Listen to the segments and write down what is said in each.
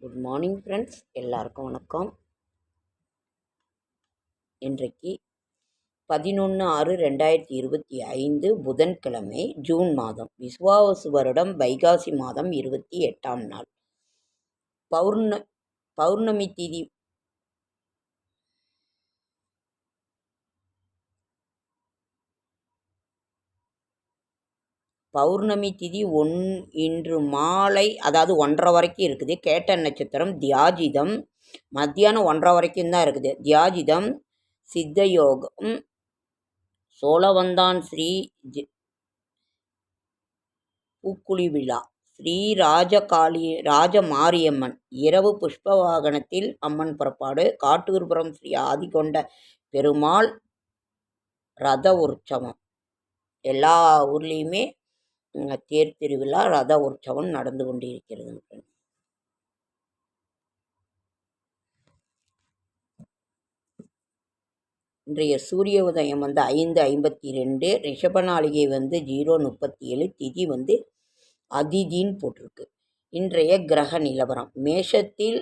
Good morning friends எல்லாருக்கும் வணக்கம். இன்றைக்கு பதினொன்று ஆறு ரெண்டாயிரத்தி இருபத்தி ஐந்து புதன்கிழமை ஜூன் மாதம் விஸ்வாவசு வருடம் வைகாசி மாதம் இருபத்தி எட்டாம் நாள். பௌர்ண பௌர்ணமி திதி பௌர்ணமி திதி ஒன் இன்று மாலை அதாவது ஒன்றரை வரைக்கும் இருக்குது. கேட்ட நட்சத்திரம் தியாஜிதம். மத்தியானம் ஒன்றரை வரைக்கும் தான் இருக்குது. தியாஜிதம் சித்தயோகம் சோழவந்தான் ஸ்ரீ ஜி- பூக்குழி விழா ஸ்ரீ ராஜகாளி ராஜ மாரியம்மன் இரவு புஷ்ப வாகனத்தில் அம்மன் புறப்பாடு காட்டூர்புரம் ஸ்ரீ ஆதிகொண்ட பெருமாள் ரத உற்சவம். எல்லா ஊர்லேயுமே தேர் திருவிழா ரத உற்சவம் நடந்து கொண்டிருக்கிறது இன்றைய சூரிய உதயம் வந்து ஐந்து ஐம்பத்தி ரெண்டு ரிஷப நாளிகை வந்து ஜீரோ முப்பத்தி ஏழு திதி வந்து அதிதின்னு போட்டிருக்கு. இன்றைய கிரக நிலவரம் மேஷத்தில்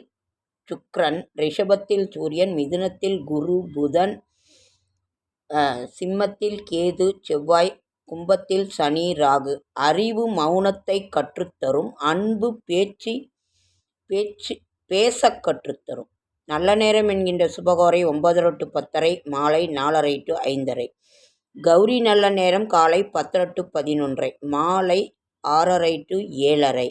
சுக்ரன் ரிஷபத்தில் சூரியன் மிதுனத்தில் குரு புதன் சிம்மத்தில் கேது செவ்வாய் கும்பத்தில் சனி ராகு. அறிவு மௌனத்தை கற்றுத்தரும். அன்பு பேச்சு பேச்சு பேசக் கற்றுத்தரும். நல்ல நேரம் என்கின்ற சுபகோரை ஒன்பதரை டு பத்தரை மாலை நாலரை டு ஐந்தரை. கௌரி நல்ல நேரம் காலை பத்தரை டு பதினொன்றை மாலை ஆறரை டு ஏழரை.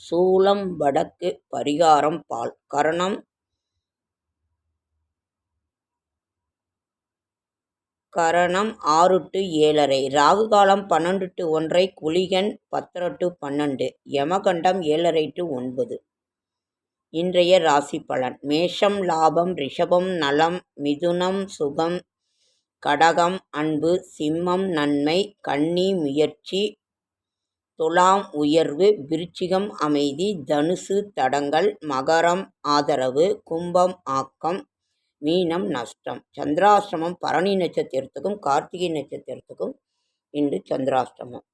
சூலம் வடக்கு பரிகாரம் பால். கரணம் கரணம் ஆறு டு ஏழரை. ராகு காலம் பன்னெண்டு டு ஒன்றை குளிகன் பத்தரை டு பன்னெண்டு. யமகண்டம் ஏழரை டு ஒன்பது. இன்றைய ராசி பலன். மேஷம் லாபம் ரிஷபம் நலம் மிதுனம் சுகம் கடகம் அன்பு சிம்மம் நன்மை கன்னி முயற்சி துலாம் உயர்வு விருச்சிகம் அமைதி தனுசு தடங்கள் மகரம் ஆதரவு கும்பம் ஆக்கம் மீனம் நஷ்டம். சந்திராஷ்டமம் பரணி நட்சத்திரத்துக்கும் கார்த்திகை நட்சத்திரத்துக்கும் இன்று சந்திராஷ்டமம்.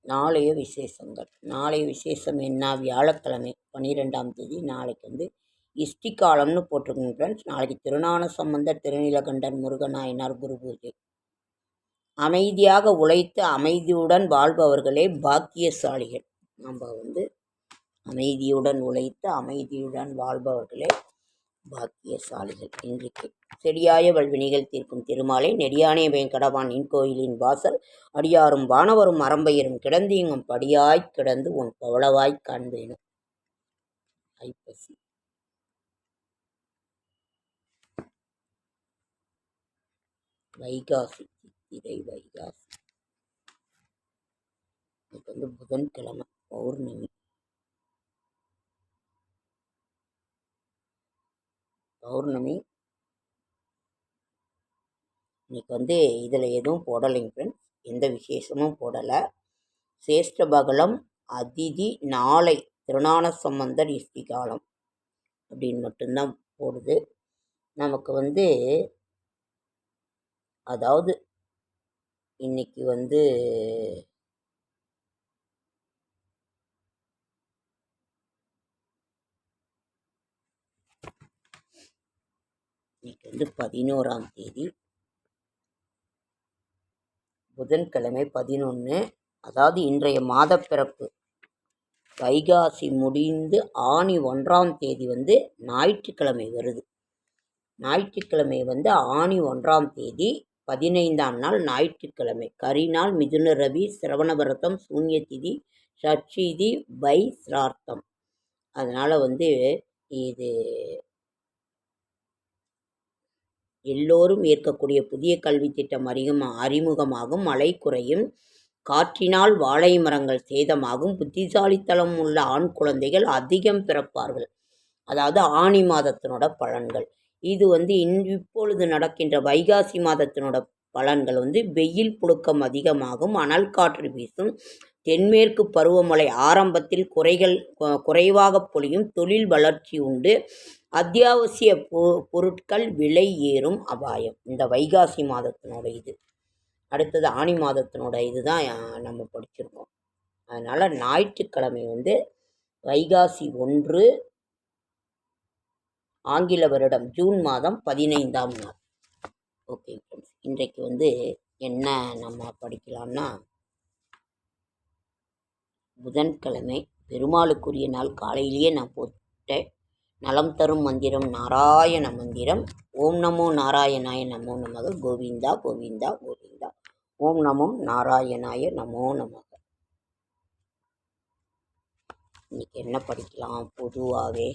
நாளைய விசேஷங்கள். நாளைய விசேஷம் என்ன? வியாழக்கிழமை பன்னிரெண்டாம் தேதி. நாளைக்கு வந்து இஷ்டி காலம்னு போட்டிருக்கோங்க ஃப்ரெண்ட்ஸ் நாளைக்கு திருநான சம்பந்தர் திருநீலகண்டன் முருகநாயனார் குரு பூஜை. அமைதியாக உழைத்து அமைதியுடன் வாழ்பவர்களே பாக்கியசாலிகள். நம்ம வந்து அமைதியுடன் உழைத்து அமைதியுடன் வாழ்பவர்களே. பாக்கியசாலிகள். இன்றைக்கு செடியாய வல்வினிகள் தீர்க்கும் திருமாலை நெடியானே வேங்கடவான் இன் கோயிலின் வாசல் அடியாரும் வானவரும் அறம்பெயரும் கிடந்தீங்கும் படியாய்க் கிடந்து உன் பவளவாய்க் காண்பேனும் ஐப்பசி. வைகாசி சித்திரை வைகாசி. இன்னைக்கு வந்து புதன்கிழமை பௌர்ணமி. பௌர்ணமி. இன்னைக்கு வந்து இதில் எதுவும் போடலைங்க ஃப்ரெண்ட்ஸ் எந்த விசேஷமும் போடலை. சேஷ்ட பகலம் அதிதி நாளை திருநான சம்பந்தர் இஷ்டி காலம் அப்படின்னு மட்டும்தான் போடுது. நமக்கு வந்து அதாவது இன்னைக்கு வந்து இது பதினோராம் தேதி புதன்கிழமை பதினொன்று அதாவது இன்றைய மாதப்பிறப்பு. வைகாசி முடிந்து ஆணி ஒன்றாம் தேதி வந்து ஞாயிற்றுக்கிழமை வருது. ஞாயிற்றுக்கிழமை வந்து ஆணி ஒன்றாம் தேதி பதினைந்தாம் நாள் ஞாயிற்றுக்கிழமை. கரிநாள் மிதுன ரவி சிரவணபரதம் சூன்யதிதி ஷட்சிதி பை சிரார்த்தம். அதனால் வந்து இது எல்லோரும் ஏற்கக்கூடிய புதிய கல்வி திட்டம் அறிமுக அறிமுகமாகும் மழை குறையும் காற்றினால் வாழை மரங்கள் சேதமாகும் புத்திசாலித்தனம் உள்ள ஆண் குழந்தைகள் அதிகம் பிறப்பார்கள். அதாவது ஆணி மாதத்தினோட பலன்கள். இது வந்து இன் இப்பொழுது நடக்கின்ற வைகாசி மாதத்தினோட பலன்கள் வந்து வெயில் புழுக்கம் அதிகமாகும் அனல் காற்று வீசும் தென்மேற்கு பருவமழை ஆரம்பத்தில் குறைகள் குறைவாக பொழியும் தொழில் வளர்ச்சி உண்டு. அத்தியாவசிய பொ பொருட்கள் விலை ஏறும் அபாயம். இந்த வைகாசி மாதத்தினோட இது. அடுத்தது ஆனி மாதத்தினோட இதுதான் தான் நம்ம படிச்சிருக்கோம். அதனால் ஞாயிற்றுக்கிழமை வந்து வைகாசி ஒன்று ஆங்கில வருடம் ஜூன் மாதம் பதினைந்தாம் நாள். ஓகே ஃப்ரெண்ட்ஸ் இன்றைக்கு வந்து என்ன நம்ம படிக்கலாம்னா புதன்கிழமை பெருமாளுக்குரிய நாள். காலையிலேயே நான் போட்டேன் நலம் தரும் மந்திரம் நாராயண மந்திரம். ஓம் நமோ நாராயணாய நமோ நமக. கோவிந்தா கோவிந்தா கோவிந்தா. ஓம் நமோ நாராயணாய நமோ நமக. இன்னைக்கு என்ன படிக்கலாம் பொதுவாகவே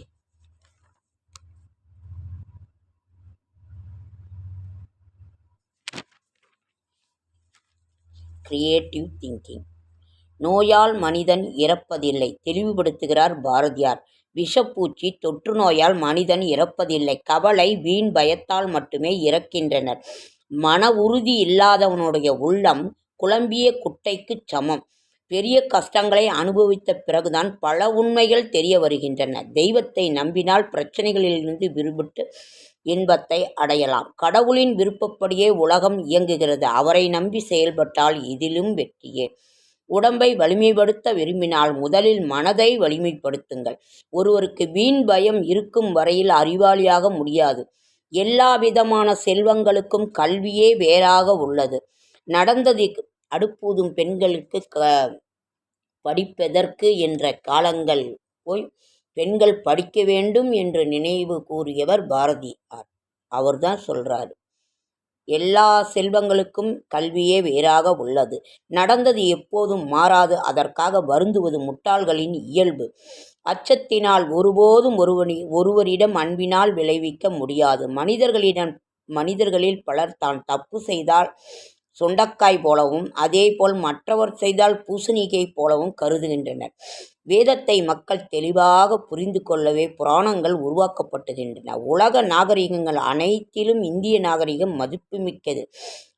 கிரியேட்டிவ் திங்கிங் நோயால் மனிதன் இறப்பதில்லை. தெளிவுபடுத்துகிறார் பாரதியார். விஷப்பூச்சி தொற்று நோயால் மனிதன் இறப்பதில்லை. கவலை வீண் பயத்தால் மட்டுமே இறக்கின்றனர். மன உறுதி இல்லாதவனுடைய உள்ளம் குழம்பிய குட்டைக்குச் சமம். பெரிய கஷ்டங்களை அனுபவித்த பிறகுதான் பல உண்மைகள் தெரிய வருகின்றன. தெய்வத்தை நம்பினால் பிரச்சனைகளிலிருந்து விடுபட்டு இன்பத்தை அடையலாம். கடவுளின் விருப்பப்படியே உலகம் இயங்குகிறது. அவரை நம்பி செயல்பட்டால் இதிலும் வெற்றியே. உடம்பை வலிமைப்படுத்த விரும்பினால் முதலில் மனதை வலிமைப்படுத்துங்கள். ஒருவருக்கு வீண் பயம் இருக்கும் வரையில் அறிவாளியாக முடியாது. எல்லா விதமான செல்வங்களுக்கும் கல்வியே வேறாக உள்ளது. நடந்தது அடுப்பூதும் பெண்களுக்கு க படிப்பதற்கு என்ற காலங்கள் போய் பெண்கள் படிக்க வேண்டும் என்று நினைவு கூறியவர் பாரதியார். அவர்தான் சொல்கிறாரு எல்லா செல்வங்களுக்கும் கல்வியே வேறாக உள்ளது. நடந்தது எப்போதும் மாறாது. அதற்காக வருந்துவது முட்டாள்களின் இயல்பு. அச்சத்தினால் ஒருபோதும் ஒருவனி ஒருவரிடம் அன்பினால் விளைவிக்க முடியாது. மனிதர்களிடம் மனிதர்களில் பலர் தான் தப்பு செய்தால் சொண்டக்காய் போலவும் அதேபோல் மற்றவர் செய்தால் பூசணிக்கை போலவும் கருதுகின்றனர். வேதத்தை மக்கள் தெளிவாக புரிந்து கொள்ளவே புராணங்கள் உருவாக்கப்பட்டுகின்றன உலக நாகரிகங்கள் அனைத்திலும் இந்திய நாகரிகம் மதிப்புமிக்கது.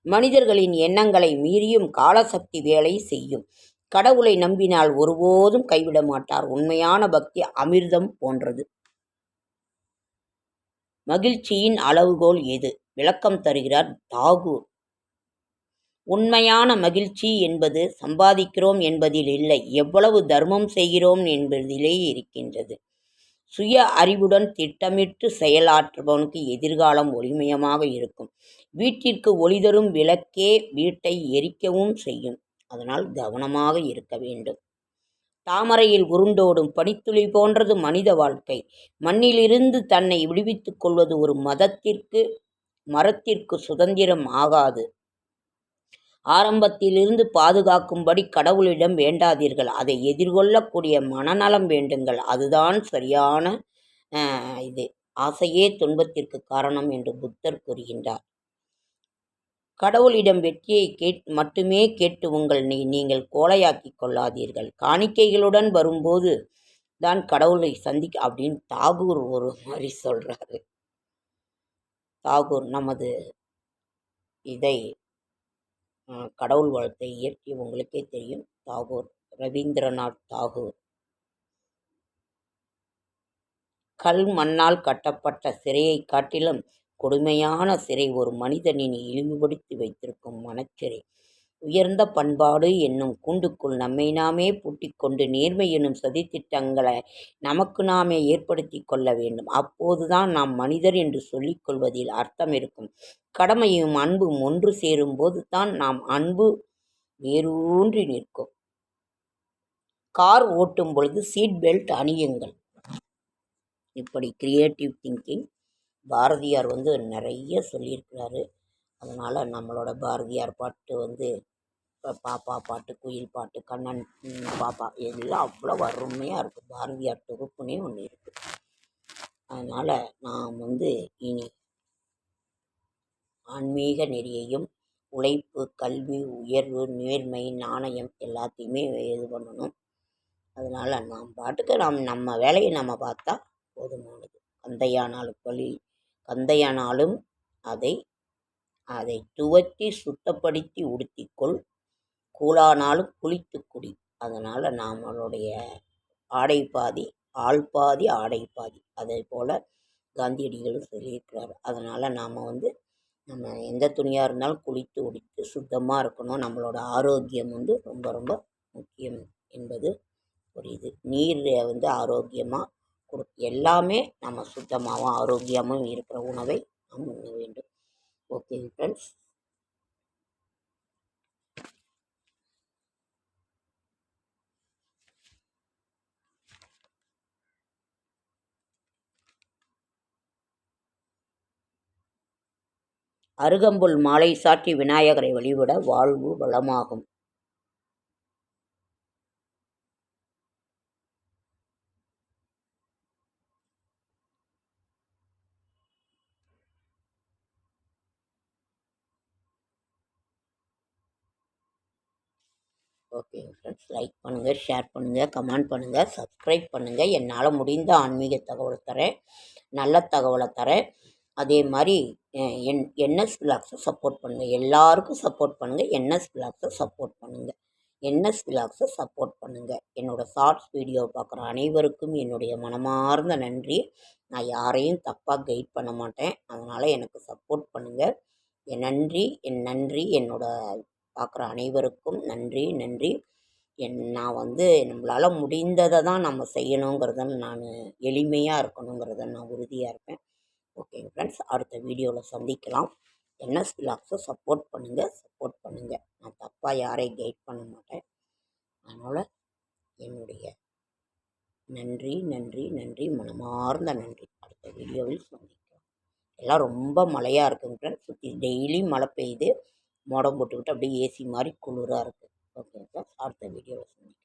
மனிதர்களின் எண்ணங்களை மீறியும் காலசக்தி வேலை செய்யும். கடவுளை நம்பினால் ஒருபோதும் கைவிட மாட்டார். உண்மையான பக்தி அமிர்தம் போன்றது. மகிழ்ச்சியின் அளவுகோல் எது? விளக்கம் தருகிறார் தாகூர். உண்மையான மகிழ்ச்சி என்பது சம்பாதிக்கிறோம் என்பதில் இல்லை. எவ்வளவு தர்மம் செய்கிறோம் என்பதிலே இருக்கின்றது. சுய அறிவுடன் திட்டமிட்டு செயலாற்றுபவனுக்கு எதிர்காலம் ஒளிமயமாக இருக்கும். வீட்டிற்கு ஒளி தரும் விளக்கே வீட்டை எரிக்கவும் செய்யும். அதனால் கவனமாக இருக்க வேண்டும். தாமரையில் உருண்டோடும் பனித்துளி போன்றது மனித வாழ்க்கை. மண்ணிலிருந்து தன்னை விடுவித்துக் கொள்வது ஒரு மதத்திற்கு மரத்திற்கு சுதந்திரம் ஆகாது. ஆரம்பத்திலிருந்து பாதுகாக்கும்படி கடவுளிடம் வேண்டாதீர்கள். அதை எதிர்கொள்ளக்கூடிய மனநலம் வேண்டுங்கள். அதுதான் சரியான இது. ஆசையே துன்பத்திற்கு காரணம் என்று புத்தர் கூறுகின்றார். கடவுளிடம் வெற்றியை கேட் மட்டுமே கேட்டு உங்கள் நீ நீங்கள் கோலையாக்கி கொள்ளாதீர்கள். காணிக்கைகளுடன் வரும்போது தான் கடவுளை சந்திக்க அப்படின்னு தாகூர் ஒரு மாதிரி சொல்கிறாரு தாகூர் நமது இதை கடவுள் வாழ்த்தை இயற்றி உங்களுக்கே தெரியும். தாகூர் ரவீந்திரநாத் தாகூர். கல் மண்ணால் கட்டப்பட்ட சிறையை காட்டிலும் கொடுமையான சிறை ஒரு மனிதனின் இழிவுபடுத்தி வைத்திருக்கும் மனச்சிறை. உயர்ந்த பண்பாடு என்னும் கூண்டுக்குள் நம்மை நாமே பூட்டிக்கொண்டு நேர்மை எனும் சதித்திட்டங்களை நமக்கு நாமே ஏற்படுத்தி கொள்ள வேண்டும். அப்போதுதான் நாம் மனிதர் என்று சொல்லிக் கொள்வதில் அர்த்தம் இருக்கும். கடமையும் அன்பும் ஒன்று சேரும்போது தான் நாம் அன்பு வேரூன்றி நிற்கும். கார் ஓட்டும் பொழுது சீட் பெல்ட் அணியுங்கள். இப்படி கிரியேட்டிவ் திங்கிங் பாரதியார் வந்து நிறைய சொல்லியிருக்கிறாரு. அதனால் நம்மளோட பாரதியார் பாட்டு வந்து பாப்பா பாட்டு குயில் பாட்டு கண்ணன் பாப்பா எல்லாம் அவ்வளோ அருமையாக இருக்குது பாரதியார் தொகுப்புனே ஒன்று இருக்குது அதனால் நான் வந்து இனி ஆன்மீக நெறியையும் உழைப்பு கல்வி உயர்வு நேர்மை நாணயம் எல்லாத்தையுமே இது பண்ணணும். அதனால் நாம் பாட்டுக்கு நாம் நம்ம வேலையை நம்ம பார்த்தா போதுமானது. கந்தையானாலும் பழி கந்தையானாலும் அதை அதை துவக்கி சுத்தப்படுத்தி உடுத்திக்கொள். கூழானாலும் குளித்து குடி. அதனால் நம்மளுடைய ஆடை பாதி ஆள் பாதி ஆடை பாதி. அதே போல் காந்தியடிகளும் சொல்லியிருக்கிறார். அதனால் நாம் வந்து நம்ம எந்த துணியாக இருந்தாலும் குளித்து உடித்து சுத்தமாக இருக்கணும். நம்மளோட ஆரோக்கியம் வந்து ரொம்ப ரொம்ப முக்கியம் என்பது ஒரு இது. நீர் வந்து ஆரோக்கியமாக கொடு எல்லாமே நம்ம சுத்தமாகவும் ஆரோக்கியமாகவும் இருக்கிற உணவை நாம் உண்ண வேண்டும். Okay friends. அருகம்புல் மாலை சாற்றி விநாயகரை வழிபட வாழ்வு வளமாகும். ஓகே ஃப்ரெண்ட்ஸ் லைக் பண்ணுங்கள் ஷேர் பண்ணுங்கள் கமெண்ட் பண்ணுங்கள் சப்ஸ்கிரைப் பண்ணுங்கள் என்னால் முடிந்த ஆன்மீக தகவலை தரேன் நல்ல தகவலை தரேன். அதே மாதிரி என் என்எஸ் விலாக்ஸை சப்போர்ட் பண்ணுங்கள் எல்லாருக்கும் சப்போர்ட் பண்ணுங்கள் என்எஸ் விலாக்ஸை சப்போர்ட் பண்ணுங்கள் என்எஸ் விலாக்ஸை சப்போர்ட் பண்ணுங்கள் என்னோடய ஷார்ட்ஸ் வீடியோ பார்க்குற அனைவருக்கும் என்னுடைய மனமார்ந்த நன்றி. நான் யாரையும் தப்பாக கைட் பண்ண மாட்டேன். அதனால் எனக்கு சப்போர்ட் பண்ணுங்கள் என் நன்றி என் நன்றி. என்னோட பார்க்குற அனைவருக்கும் நன்றி நன்றி. என் நான் வந்து நம்மளால் முடிந்ததை தான் நம்ம செய்யணுங்கிறத நான் எளிமையாக இருக்கணுங்கிறத நான் உறுதியாக இருப்பேன். ஓகேங்க ஃப்ரெண்ட்ஸ் அடுத்த வீடியோவில் சந்திக்கலாம். என்எஸ் விலாக்ஸை சப்போர்ட் பண்ணுங்கள் சப்போர்ட் பண்ணுங்கள் நான் தப்பாக யாரையும் கைட் பண்ண மாட்டேன். அதனால் என்னுடைய நன்றி நன்றி நன்றி மனமார்ந்த நன்றி. அடுத்த வீடியோவில் சந்திக்கலாம். எல்லாம் ரொம்ப மழையாக இருக்குங்க ஃப்ரெண்ட்ஸ் சுற்றி டெய்லி மழை பெய்யுது மோடம் போட்டுக்கிட்டு அப்படியே ஏசி மாதிரி குளிராக இருக்குது ஓகே ஃப்ரெண்ட்ஸ் அடுத்த வீடியோவில் சந்திக்கலாம்.